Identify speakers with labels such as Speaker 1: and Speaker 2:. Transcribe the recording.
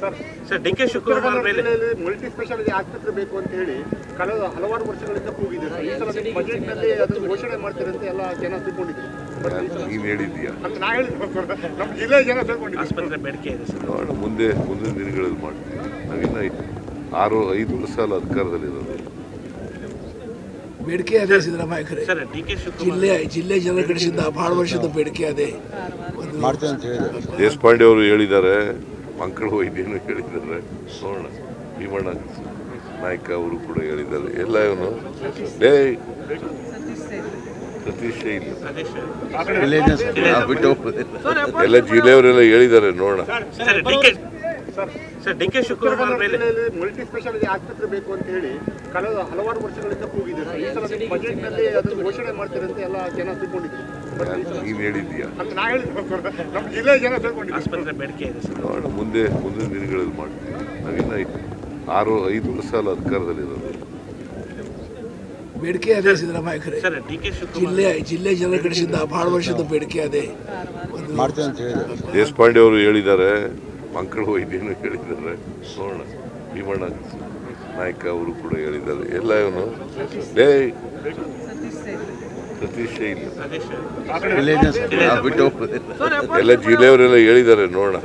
Speaker 1: Sir. D K Shivakumar ಮೇಲೆ
Speaker 2: multi speciality ಆಸ್ಪತ್ರೆ ಬೇಕು ಅಂತ ಹೇಳಿ ಕಳೆದ ಹಲವಾರು ವರ್ಷಗಳಿಂದ ಕೂಗಿದೆ ಸರ್. ಈ ಸಲ ನಿಮ್ಮ ಬಜೆಟ್ನಲ್ಲಿ ಅದನ್ನು ಘೋಷಣೆ ಮಾಡ್ತೀರಂತೆ ಎಲ್ಲ ಜನ ತಿಳ್ಕೊಂಡಿದ್ರು.
Speaker 3: ನೀನು ಹೇಳಿದ್ದೀಯಾ?
Speaker 2: ನಮ್ಮ ಜಿಲ್ಲೆ ಜನ ತಿಳ್ಕೊಂಡಿದ್ರು
Speaker 1: ಆಸ್ಪತ್ರೆ ಬೇಡಿಕೆ ಇದೆ ಸರ್.
Speaker 3: ನೋಡೋಣ ಮುಂದೆ ಮುಂದಿನ ದಿನಗಳಲ್ಲಿ ಮಾಡ್ತೀವಿ. ನಾವಿನ್ನ ಆರು ಐದು ವರ್ಷ ಅಲ್ಲ ಅಧಿಕಾರದಲ್ಲಿರೋದು
Speaker 4: ಬೇಡಿಕೆ ಅದೇ
Speaker 1: ಸಿದ್ದರಾಮಯ್ಯ
Speaker 4: ಜಿಲ್ಲೆ ಜಿಲ್ಲೆ ಜನರ ಕಡೆಯಿಂದ ಬಹಳ ವರ್ಷದ ಬೇಡಿಕೆ ಅದೇ.
Speaker 3: ದೇಶಪಾಂಡೆ ಅವರು ಹೇಳಿದ್ದಾರೆ ಮಕ್ಕಳು ವೈದ್ಯನು ಹೇಳಿದ್ದಾರೆ? ನೋಡೋಣ ಭೀಮಣ್ಣ ನಾಯ್ಕ ಅವರು ಕೂಡ ಹೇಳಿದ್ದಾರೆ. ಎಲ್ಲ ಇವನು? ಡೇ ಪ್ರತಿಷ್ಠೆ ಇಲ್ಲ. ಎಲ್ಲ ಜಿಲ್ಲೆಯವರೆಲ್ಲ ಹೇಳಿದ್ದಾರೆ ನೋಡೋಣ.
Speaker 1: Sir D K sir K Shivakumar ಮೇಲೆ
Speaker 2: ಮಲ್ಟಿ ಸ್ಪೆಷಾಲಿಟಿ ಆಸ್ಪತ್ರೆ ಬೇಕು ಅಂತ ಹೇಳಿ ಕಳೆದ ಹಲವಾರು ವರ್ಷಗಳಿಂದ ಕೂಗಿದೆ ಸರ್. ಈ ಸಲ ಬಜೆಟ್ನಲ್ಲಿ ಬಜೆಟ್ನಲ್ಲಿ ಅದನ್ನು ಘೋಷಣೆ ಮಾಡ್ತೀರಂತ ಎಲ್ಲ ಜನ ತಿಳ್ಕೊಂಡಿದ್ರು. ಸಲ
Speaker 3: ನೀನು ಹೇಳಿದ್ದೀಯಾ?
Speaker 2: ಅಂತ ನಮ್ಮ ಜಿಲ್ಲೆ ಜನ
Speaker 1: ಆಸ್ಪತ್ರೆ ಬೇಡಿಕೆ ಇದೆ ಸರ್.
Speaker 3: ನೋಡೋಣ ಮುಂದೆ ಮುಂದಿನ ದಿನಗಳಲ್ಲಿ ಮಾಡ್ತೀವಿ. ನಾವಿನ್ನ ಆರು ಐದು ವರ್ಷ ಅಲ್ಲ ಅಧಿಕಾರದಲ್ಲಿರೋದು
Speaker 4: ಬೇಡಿಕೆ ಅದೇ
Speaker 1: ಸಿದ್ದರಾಮಯ್ಯ
Speaker 4: ಜಿಲ್ಲೆ ಜಿಲ್ಲೆ ಜನರ ಕಡಿಸಿದ್ದ ಬಹಳ ವರ್ಷದ ಬೇಡಿಕೆ ಅದೇ.
Speaker 3: ದೇಶಪಾಂಡೆ ಅವರು ಹೇಳಿದ್ದಾರೆ ಮಕ್ಕಳು ವೈದ್ಯನು ಹೇಳಿದ್ದಾರೆ. ನೋಡೋಣ ಭೀಮಣ್ಣ ನಾಯ್ಕ ಅವರು ಕೂಡ ಹೇಳಿದ್ದಾರೆ. ಎಲ್ಲ ಇವನು? ಡೇ ಸತೀಶ್ ಇಲ್ಲ. ಎಲ್ಲ ಜಿಲ್ಲೆಯವರೆಲ್ಲ ಹೇಳಿದ್ದಾರೆ ನೋಡೋಣ.